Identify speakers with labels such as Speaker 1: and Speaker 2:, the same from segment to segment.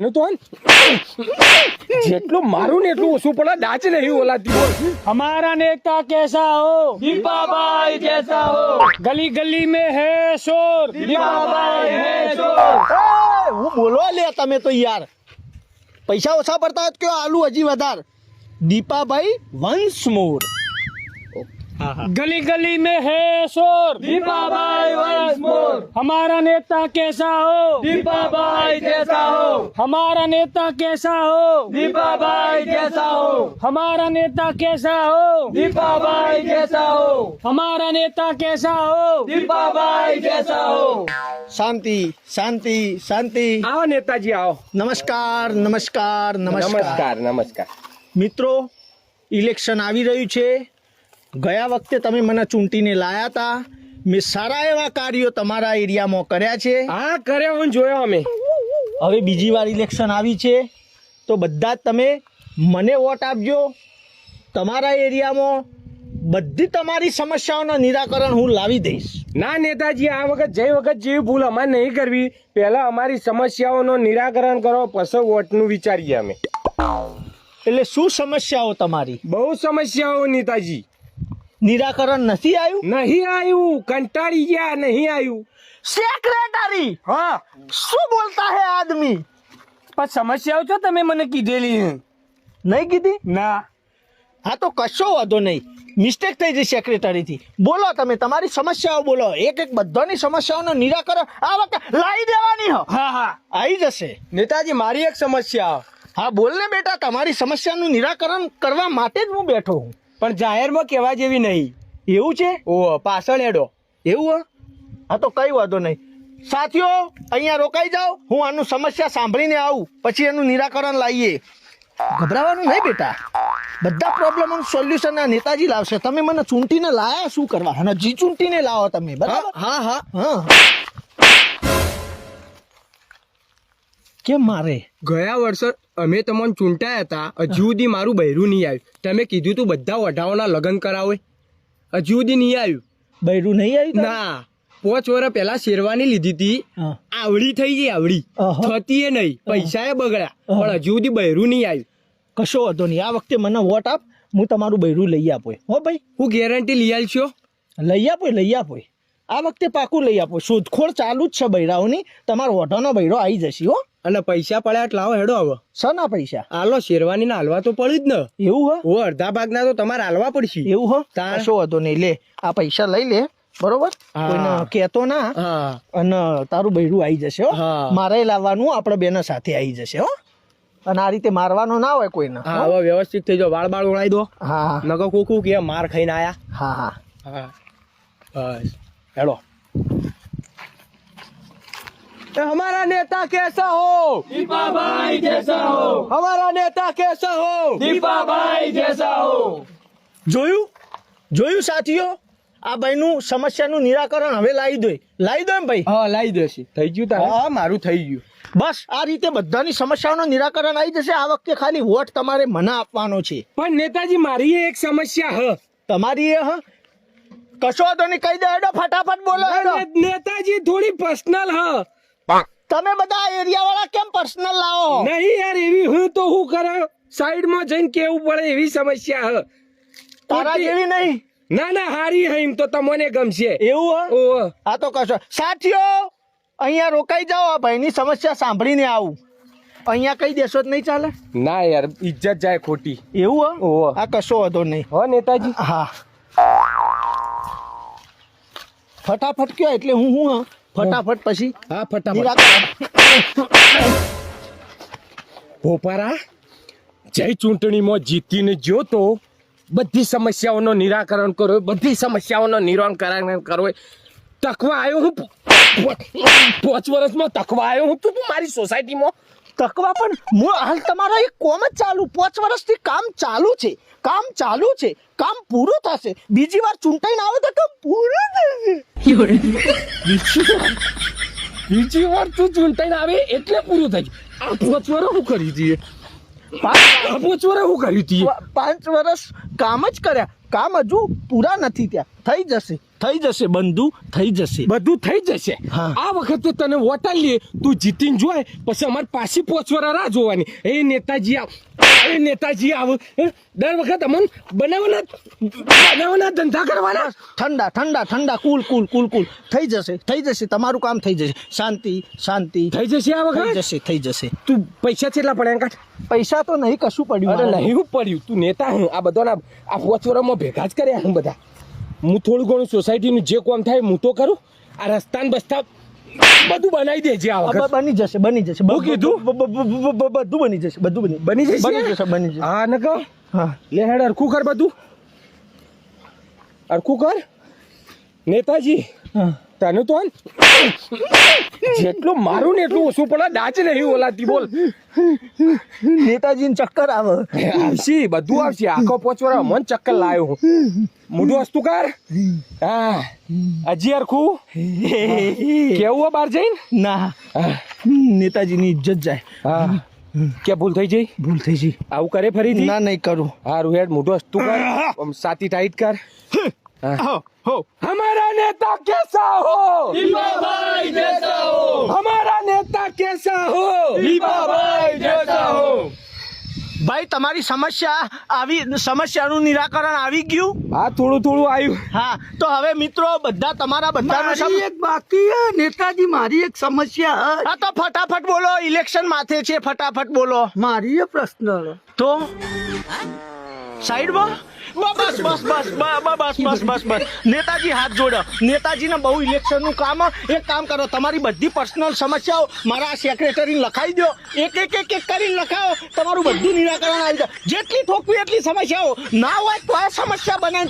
Speaker 1: એનું જેટલું મારું ને એટલું ઓછું પડે દાચ નહીં ઓલાતી બોલ.
Speaker 2: હમારા નેતા કેસા હો
Speaker 1: દીપાભાઈ કેસા હો
Speaker 2: ગલી ગલી મે હે શોર
Speaker 1: દીપાભાઈ હે
Speaker 3: શોર હું બોલવા લે તમે તો યાર પૈસા ઓછા પડતા હોય કયો આલુ હજી વધાર દીપાભાઈ વન્સ મોર
Speaker 2: गली गली में है शोर
Speaker 1: દીપાભાઈ વંશ મોર
Speaker 2: हमारा नेता कैसा हो
Speaker 1: દીપાભાઈ જૈસા હો
Speaker 2: हमारा नेता कैसा हो
Speaker 1: દીપાભાઈ જૈસા હો
Speaker 2: हमारा नेता कैसा हो
Speaker 1: દીપાભાઈ જૈસા હો
Speaker 2: हमारा नेता कैसा हो
Speaker 1: દીપાભાઈ જૈસા હો
Speaker 3: શાંતિ શાંતિ શાંતિ
Speaker 1: આવો નેતાજી આવો
Speaker 3: નમસ્કાર નમસ્કાર નમસ્કાર
Speaker 1: નમસ્કાર નમસ્કાર
Speaker 3: મિત્રો ઇલેક્શન આવી રહ્યું છે ગયા વખતે તમે મને ચૂંટીને લાયા હતા મેં સારા એવા કાર્યો તમારા એરિયામાં કર્યા છે.
Speaker 1: હા કર્યા હું જોયો અમે.
Speaker 3: હવે બીજી વાર ઇલેક્શન આવી છે. તો બધા જ તમે મને વોટ આપજો. તમારા એરિયામાં બધી તમારી સમસ્યાઓના નિરાકરણ હું લાવી દઈશ.
Speaker 1: ના નેતાજી આ વખત જે વખત જેવી ભૂલ અમારે નહીં કરવી. પહેલાં અમારી સમસ્યાઓનું નિરાકરણ કરો પછી વોટનું વિચારીએ અમે.
Speaker 3: એટલે શું સમસ્યાઓ તમારી?
Speaker 1: બહુ સમસ્યાઓ નેતાજી.
Speaker 3: નિરાકરણ નથી આવ્યું?
Speaker 1: નહીં આવ્યું. કંટાળી ગયા નહીં આવ્યું.
Speaker 3: સેક્રેટરી
Speaker 1: હા.
Speaker 3: શું બોલતા હે આદમી?
Speaker 1: પણ સમસ્યાઓ છો તમે મને કીધેલી.
Speaker 3: નહીં કીધી?
Speaker 1: ના.
Speaker 3: હા તો કશો વાંધો નહીં. મિસ્ટેક થઈ જઈ સેક્રેટરીથી બોલો તમે તમારી સમસ્યાઓ બોલો. એક એક બધાની સમસ્યાઓનું નિરાકરણ આ વખતે લાવી દેવાની હો.
Speaker 1: હા હા.
Speaker 3: આવી જશે.
Speaker 1: નેતાજી મારી એક સમસ્યા.
Speaker 3: હા બોલ ને બેટા તમારી સમસ્યાનું નિરાકરણ કરવા માટે જ હું બેઠો હું.
Speaker 1: પણ જાહેરમાં કહેવા જેવી નહીં.
Speaker 3: એવું છે?
Speaker 1: ઓ પાછળ એડો
Speaker 3: એવું હો? હા તો કઈ વાંધો નહીં. સાથીઓ અહીંયા રોકાઈ જાઓ. હું આનું સમસ્યા સાંભળીને આવું. પછી એનું નિરાકરણ લાવીએ. ગભરાવાનું નહીં બેટા. બધા પ્રોબ્લેમનું સોલ્યુશન આ નેતાજી લાવશે. તમે મને ચૂંટીને લાયા શું કરવા? અને જી ચૂંટીને લાવો તમે બરાબર?
Speaker 1: હા હા.
Speaker 3: હા. કેમ મારે?
Speaker 1: ગયા વર્ષે અમે તમને ચૂંટાયા હતા. હજુ સુધી મારું બૈરું નહીં આવ્યું. તમે કીધું તું બધા વઢાઓના લગ્ન કરાવે. હજુ સુધી નહીં આવ્યું.
Speaker 3: બૈરું નહીં આવ્યું
Speaker 1: ના. પોચ વર્ષ પહેલા શેરવાની લીધી હતી. આવડી થઈ ગઈ આવડી. થતી એ નહીં. પૈસા એ બગડ્યા. પણ હજુ સુધી બૈરું નહીં આવ્યું.
Speaker 3: કશો હતો નહીં. આ વખતે મને વોટ આપ. હું તમારું બૈરું લઈ આપો હો ભાઈ.
Speaker 1: હું ગેરંટી લઈ આવશો
Speaker 3: લઈ આપો લઈ આપો આ વખતે પાકું લઈ આપો. શોધખોળ ચાલુ જ છે બૈરાઓની. તમારો ઓઢોનો બૈરો આવી જશે હો.
Speaker 1: અને પૈસા પડ્યા એટલે આવો હેડો હવે
Speaker 3: સના પૈસા?
Speaker 1: આલો શેરવાની ના હાલવા તો પડી જ ને.
Speaker 3: એવું હો?
Speaker 1: ઓ અડધા ભાગના તો તમારે હાલવા પડશે.
Speaker 3: એવું હો?
Speaker 1: તાર
Speaker 3: શું હતો નહીં લે આ પૈસા લઈ લે બરોબર? કહેતો ના. અને તારું બૈરું આવી જશે. મારે લાવવાનું આપણે બેના સાથે આવી જશે હો. અને આ રીતે મારવાનો ના હોય કોઈને
Speaker 1: હા હવે વ્યવસ્થિત થઈ જાવ વાળ બાળ ઉડાઈ દો.
Speaker 3: હા
Speaker 1: નકો કુકુ કે માર ખાઈને આયા.
Speaker 3: હા હા.
Speaker 1: હા. બસ. હેડો. हमारा नेता कैसा हो दीपाभाई जैसा हो हमारा नेता कैसा हो दीपाभाई जैसा हो
Speaker 3: જોયું જોયું સાથીઓ આ ભાઈનું સમસ્યાનું નિરાકરણ હવે લાવી દો લાવી દો એમ ભાઈ
Speaker 1: હા લાવી દેશે થઈ ગયું તારે હા મારું થઈ ગયું
Speaker 3: બસ આ રીતે બધાની સમસ્યાઓનું નિરાકરણ આવી જશે આ વખતે ખાલી વોટ તમારે મને આપવાનો છે
Speaker 1: પણ નેતાજી મારી એક સમસ્યા હ
Speaker 3: તમારી એ હ કશો વાંધો નહીં કહી દો હેડો ફટાફટ બોલો હેડો
Speaker 1: ને- નેતાજી થોડી પર્સનલ હ
Speaker 3: તમે બધા એરિયા વાળા કેમ પર્સનલ લાવો
Speaker 1: નહીં યાર એવી હું તો હું કરે? સાઈડમાં જઈને કેવું પડે એવી સમસ્યા હ.
Speaker 3: તારા જેવી નહીં.
Speaker 1: ના ના હારી હે એમ તો તમને ગમશે.
Speaker 3: એવું હ?
Speaker 1: ઓ
Speaker 3: આ તો કશો સાથીઓ અહીંયા રોકાઈ જાઓ આ ભાઈની સમસ્યા સાંભળીને આવું. અહીંયા કઈ દેશો જ નહીં ચાલે?
Speaker 1: ના યાર ઇજ્જત જાય ખોટી.
Speaker 3: એવું હ?
Speaker 1: ઓહો.
Speaker 3: આ કશો હતો નહીં.
Speaker 1: હો નેતાજી.
Speaker 3: હા. ફટાફટ કયો એટલે હું હું હા? ફટાફટ પછી
Speaker 1: હા ફટાફટ. ભોપારા જય ચૂંટણીમાં જીતીને જો તો બધી સમસ્યાઓનો નિરાકરણ કરો બધી સમસ્યાઓનો નિરાકરણ કરો. તકવા આવ્યો હું પાંચ વર્ષમાં તકવા આવ્યો હું તું મારી સોસાયટીમાં
Speaker 3: તકવા પણ હું હાલ તમારા એક કોમ જ ચાલુ. પાંચ વર્ષથી કામ ચાલુ છે. કામ ચાલુ છે. કામ પૂરું થશે. બીજી વાર ચૂંટાઈને આવે તો કામ પૂરું થશે.
Speaker 1: બીજી વાર. તું ચૂંટાઈને આવે એટલે પૂરું થઈ ગયું આ પાંચ વર્ષ હું કરી દઈએ
Speaker 3: પાંચ
Speaker 1: પાંચ વર્ષ હું કરી દઈએ
Speaker 3: પાંચ વર્ષ કામ જ કર્યા. કામ હજુ પૂરા નથી ત્યાં થઈ જશે. થઈ જશે બંધુ થઈ જશે.
Speaker 1: બધું થઈ જશે. આ વખતે તને વોટાલીએ તું જીતીને જોય પછી અમારે પાછી પહોંચવાના રાહ જોવાની. એ નેતાજી આવ એ નેતાજી આવ દર વખત અમન બનાવવાના બનાવવાના ધંધા કરવાના.
Speaker 3: ઠંડા ઠંડા ઠંડા કુલ કુલ કુલ કુલ. થઈ જશે થઈ જશે તમારું કામ થઈ જશે. શાંતિ શાંતિ.
Speaker 1: થઈ જશે આ
Speaker 3: થઈ જશે થઈ જશે.
Speaker 1: તું પૈસા કેટલા પડ્યા કાઢ
Speaker 3: પૈસા તો નહીં કશું પડ્યું
Speaker 1: અરે નહીં પડ્યું. તું નેતા હું. આ બધાના આ પોચવરામાં ભેગા જ કર્યા હું બધા. હું થોડું ઘણું સોસાયટીનું જે કોમ થાય હું તો કરું. આ રસ્તા ને બસ્તા બધું બનાવી દેજે આ વખત.
Speaker 3: બની જશે બની જશે.
Speaker 1: હું કીધું?
Speaker 3: બધું બની જશે બધું બની
Speaker 1: બની જશે?
Speaker 3: બની જશે બની જશે.
Speaker 1: હા ન કહો
Speaker 3: હા.
Speaker 1: લે હેડ અરખું કર બધું. અરખું કર. નેતાજી
Speaker 3: હા.
Speaker 1: તને તો જેટલું મારું ને એટલું ઓછું પણ દાજ રહ્યું ઓલાતી બોલ.
Speaker 3: નેતાજીને ચક્કર આવે.
Speaker 1: આવશે બધું આવશે. આખો પોચવરા મન ચક્કર લાયો હું. મોઢું વસ્તુ કર. હા. હજી હરખું? કેવું બહાર જઈને?
Speaker 3: ના. નેતાજીની ઇજ્જત જાય.
Speaker 1: હા. કે ભૂલ થઈ જઈ?
Speaker 3: ભૂલ થઈ જઈ.
Speaker 1: આવું કરે ફરીથી?
Speaker 3: ના નહીં કરું.
Speaker 1: હારું હેડ મોઢું વસ્તુ કર. સાતી ટાઈટ કર. હા
Speaker 3: હો હો
Speaker 1: हमारा नेता कैसा हो भाई जैसा हो हमारा नेता कैसा हो भाई जैसा हो
Speaker 3: ભાઈ તમારી સમસ્યા આવી સમસ્યાનું નિરાકરણ આવી ગયું
Speaker 1: આ થોડું થોડું આવ્યું
Speaker 3: હા તો હવે મિત્રો બધા તમારા બધાનું સમ-
Speaker 4: મારી એક બાકી હે, નેતાજી મારી એક સમસ્યા હે.
Speaker 3: હા તો ફટાફટ બોલો ઇલેક્શન માથે છે ફટાફટ બોલો
Speaker 4: મારી એ પ્રશ્ન હે.
Speaker 3: તો સાઈડમાં બસ બસ બસ બ- બ- બસ બસ બસ બસ નેતાજી હાથ જોડો. નેતાજીને બહુ ઇલેક્શનનું કામ એક કામ કરો તમારી બધી પર્સનલ સમસ્યાઓ મારા સેક્રેટરીને લખાઈ દો. એક એક એક એક કરીને લખાવો. તમારું બધું નિરાકરણ આવી જાય. જેટલી ઠોકવી એટલી સમસ્યાઓ. ના હોય તો આ સમસ્યા બનાવી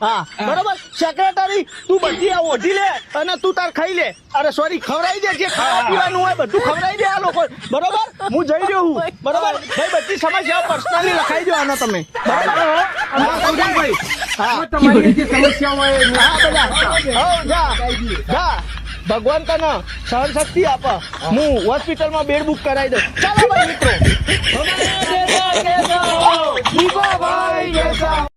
Speaker 1: હા,
Speaker 3: બરોબર? સેક્રેટરી તું બધી આ ઓઢી લે અને તું તાર ખાઈ લે. અરે સોરી ખવડાવી દે જે ખાવા પીવાનું હોય બધું ખવડાવી દે આ લોકો. બરોબર? હું જઈ રહ્યો હું. બરોબર? ભાઈ બધી સમસ્યાઓ પર્સનલી લખાઈ દો આના તમે. બરોબર ભગવાન તને સહન શક્તિ આપ. હું હોસ્પિટલમાં બેડ બુક કરાવી દઉં. ચાલો મિત્રો.